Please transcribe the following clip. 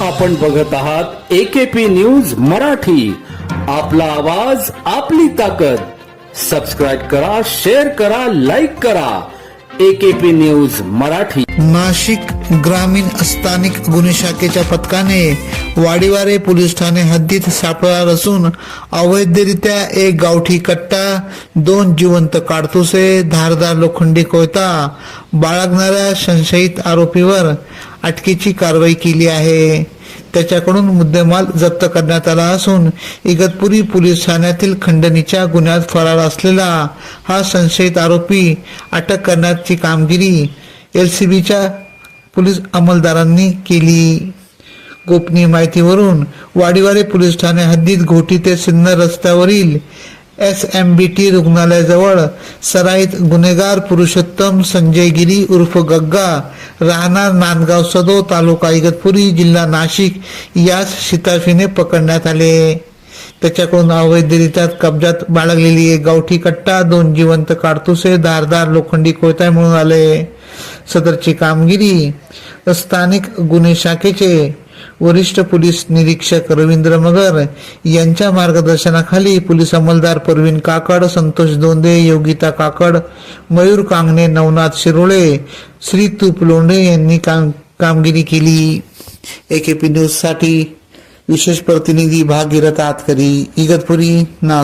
आपण बघत आहात एकेपी न्यूज मराठी. आपला आवाज आपली ताकद. सबस्क्राईब करा शेअर करा लाईक करा. AKP news Marathi. नाशिक ग्रामीण स्थानिक गुन्हे शाखेच्या पथकाने वाडीवारे पोलीस ठाणे हद्दीत सापळा असून अवैधरित्या एक गावठी कट्टा दोन जिवंत काडतुसे धारदार लोखंडी कोयता बाळगणाऱ्या संशयित आरोपीवर अटकेची कारवाई केली आहे. त्याच्याकडून मुद्देमाल जप्त करण्यात आला असून इगतपुरी पोलीस ठाण्यातील खंडणीच्या गुन्ह्यात फरार असलेला हा संशयित आरोपी अटक करण्याची कामगिरी एलसीबीच्या पोलीस अंमलदारांनी केली. गोपनीय माहितीवरून वाडीवारे पोलीस ठाणे हद्दीत घोटी ते सिन्नर रस्त्यावरील एस एम बी टी रुग्णालयाजवळ सराईत गुन्हेगार पुरुषोत्तम संजय गिरी उर्फ गग्गा राहणार नांदगाव सदो तालुका इगतपुरी जिल्हा नाशिक यास शिताफीने पकडण्यात आले. त्याच्याकडून अवैधरित्या कब्जात बाळगलेली एक गावठी कट्टा दोन जिवंत काडतुसे धारदार लोखंडी कोयता मिळून आले. सदरची कामगिरी स्थानिक गुन्हे शाखेचे वरिष्ठ पोलीस निरीक्षक रवींद्र मगर यांच्या मार्गदर्शनाखाली पोलीस अंमलदार परवीन काकड संतोष दोंदे योगिता काकड मयूर कांगणे नवनाथ शिरोळे श्री तूप लोंढे यांनी काम कामगिरी केली. एकेपी न्यूजसाठी विशेष प्रतिनिधी भागीरथ आतकरी इगतपुरी नास